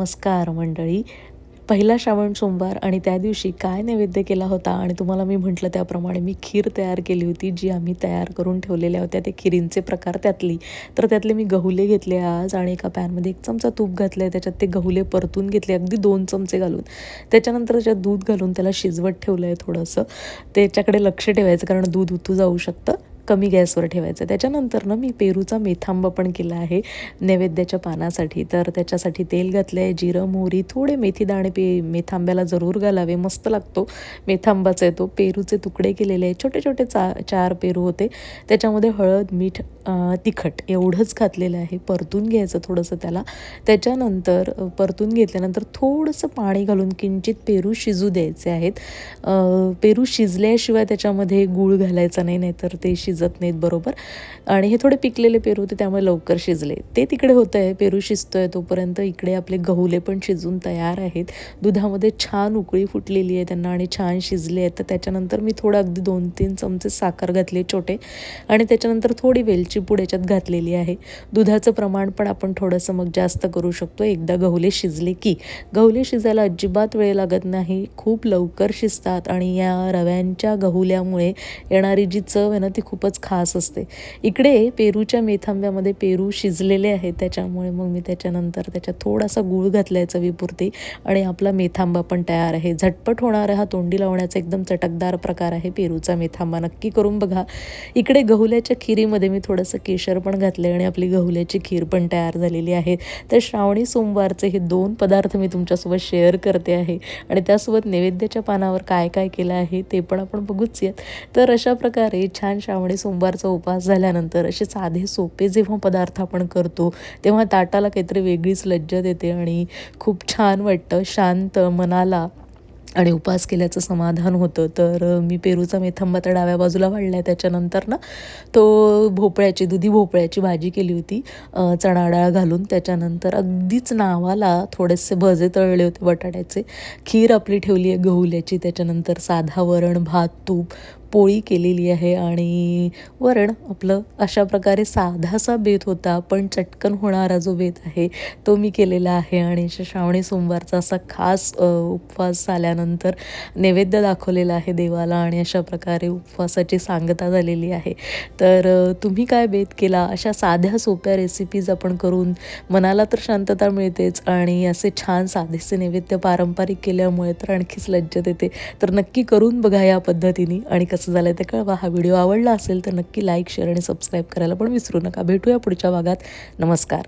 नमस्कार मंडळी. पहिला श्रावण सोमवार आणि त्या दिवशी काय नैवेद्य केला होता आणि तुम्हाला मी म्हटलं त्याप्रमाणे मी खीर तयार केली होती जी आम्ही तयार करून ठेवलेल्या होत्या. ते खिरींचे प्रकार त्यातली. तर त्यातले मी गहुले घेतले आज आणि एका पॅनमध्ये एक चमचा तूप घातलं आहे त्याच्यात ते गहुले परतून घेतले अगदी दोन चमचे घालून. त्याच्यानंतर त्याच्यात दूध घालून त्याला शिजवत ठेवलं आहे थोडंसं. त्याच्याकडे लक्ष ठेवायचं कारण दूध उतू जाऊ शकतं. कमी गॅसवर ठेवायचं. त्याच्यानंतर ना मी पेरूचा मेथांब पण केला आहे नैवेद्याच्या पानासाठी. तर त्याच्यासाठी तेल घातलं आहे जिरं मोहरी थोडे मेथी दाणे पे मेथांब्याला जरूर घालावे. मस्त लागतो मेथांबाचा. आहे तो पेरूचे तुकडे केलेले आहे छोटे छोटे चा चार पेरू होते. त्याच्यामध्ये हळद मीठ तिखट एवढंच घातलेलं आहे. परतून घ्यायचं थोडंसं त्याला. त्याच्यानंतर परतून घेतल्यानंतर थोडंसं पाणी घालून किंचित पेरू शिजू द्यायचे आहेत. पेरू शिजल्याशिवाय त्याच्यामध्ये गूळ घालायचा नाही नाहीतर ते शिज शिजत नाहीत बरोबर. आणि हे थोडे पिकलेले पेरू होते त्यामुळे लवकर शिजले. ते तिकडे होतं आहे पेरू शिजतोय तोपर्यंत इकडे आपले गहुले पण शिजून तयार आहेत. दुधामध्ये छान उकळी फुटलेली आहे त्यांना आणि छान शिजले आहेत. तर त्याच्यानंतर मी थोडं अगदी दोन तीन चमचे साखर घातले छोटे आणि त्याच्यानंतर थोडी वेलची पूड याच्यात घातलेली आहे. दुधाचं प्रमाण पण आपण थोडंसं मग जास्त करू शकतो. एकदा गहुले शिजले की. गहुले शिजायला अजिबात वेळ लागत नाही. खूप लवकर शिजतात आणि या रव्यांच्या गहुल्यामुळे येणारी जी चव आहे ना ती खूपच खास असते. इकडे पेरूच्या मेथांब्यामध्ये पेरू शिजलेले आहेत. त्याच्यामुळे मग मी त्याच्यानंतर त्याच्यात थोडासा गूळ घातला आहे चवीपुरती आणि आपला मेथांबा पण तयार आहे. झटपट होणारा हा तोंडी लावण्याचा एकदम चटकदार प्रकार आहे पेरूचा मेथांबा. नक्की करून बघा. इकडे गहुल्याच्या खिरीमध्ये मी थोडंसं केशर पण घातले आणि आपली गहुल्याची खीर पण तयार झालेली आहे. तर श्रावणी सोमवारचे हे दोन पदार्थ मी तुमच्यासोबत शेअर करते आहे. आणि त्यासोबत नैवेद्याच्या पानावर काय काय केलं आहे ते पण आपण बघूच यात. तर अशा प्रकारे छान श्रावणी सोमवारचा उपास झाल्यानंतर असे साधे सोपे जेव्हा पदार्थ आपण करतो तेव्हा ताटाला काहीतरी वेगळीच लज्जत येते आणि खूप छान वाटतं. शांत मनाला आणि उपास केल्याचं समाधान होतं. तर मी पेरूचा मेथंबा तर डाव्या बाजूला वाढला आहे त्याच्यानंतर ना तो भोपळ्याची दुधी भोपळ्याची भाजी केली होती चणा डाळ घालून. त्याच्यानंतर अगदीच नावाला थोडेसे भजे तळले होते बटाट्याचे. खीर आपली ठेवली आहे गहुल्याची. त्याच्यानंतर साधा वरण भात तूप पोळी केलेली आहे आणि वरण आपलं अशा प्रकारे साधासा बेत होता पण चटकन होणारा जो बेत आहे तो मी केलेला आहे. आणि श्रावणी सोमवारचा असा खास उपवास झाल्यानंतर नैवेद्य दाखवलेला आहे देवाला आणि अशा प्रकारे उपवासाची सांगता झालेली आहे. तर तुम्ही काय बेत केला? अशा साध्या सोप्या रेसिपीज आपण करून मनाला तर शांतता मिळतेच आणि असे छान साधेसे नैवेद्य पारंपरिक केल्यामुळे तर आणखीच लज्जत येते. तर नक्की करून बघा या पद्धतीने आणि कसं कसं झालं ते कळवा. हा व्हिडिओ आवडला असेल तर नक्की लाईक शेअर आणि सबस्क्राईब करायला पण विसरू नका. भेटूया पुढच्या भागात. नमस्कार.